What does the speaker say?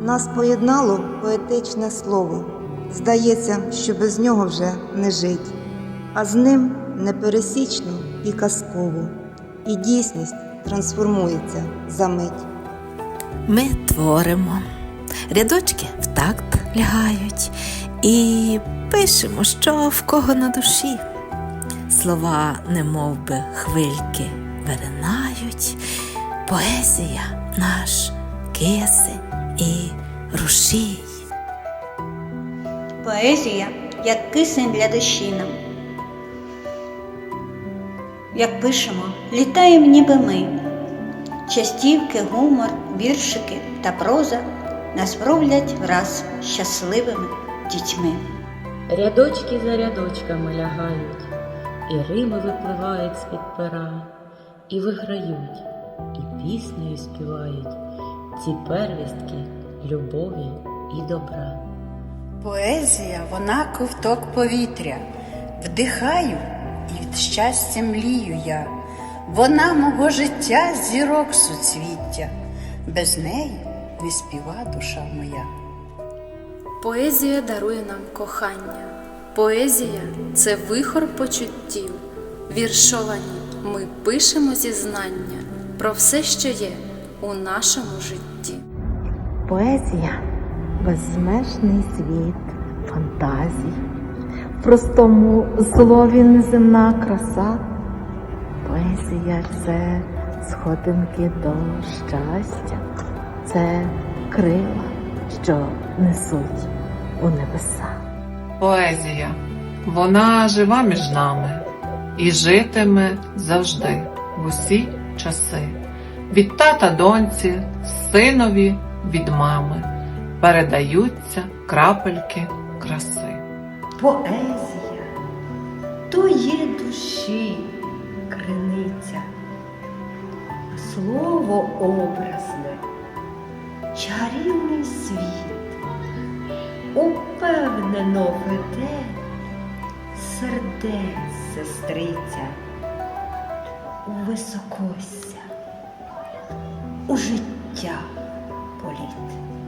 Нас поєднало поетичне слово. Здається, що без нього вже не жить, а з ним непересічно і казково, і дійсність трансформується за мить. Ми творимо, рядочки в такт лягають і пишемо, що в кого на душі. Слова, немов би хвильки виринають, поезія наш кисень і рушій. Поезія як кисень для душі нам. Як пишемо, літаєм ніби ми. Частівки, гумор, віршики та проза нас роблять враз щасливими дітьми. Рядочки за рядочками лягають, і рими випливають з-під пера, і виграють, і піснею співають ці первістки любові і добра. Поезія, вона ковток повітря, вдихаю і від щастя млію я. Вона мого життя зірок суцвіття, без неї не співа душа моя. Поезія дарує нам кохання. Поезія це вихор почуттів. Віршовані ми пишемо зізнання про все, що є у нашому житті. Поезія безмежний світ фантазій, в простому слові неземна краса. Поезія це сходинки до щастя, це крила, що несуть у небеса. Поезія, вона жива між нами і житиме завжди в усі часи. Від тата доньці, синові від мами. Передаються крапельки краси. Поезія. То є душі криниця, слово образне, чарівний світ, упевнено веде сердець сестриця. У високосся, у життя політ.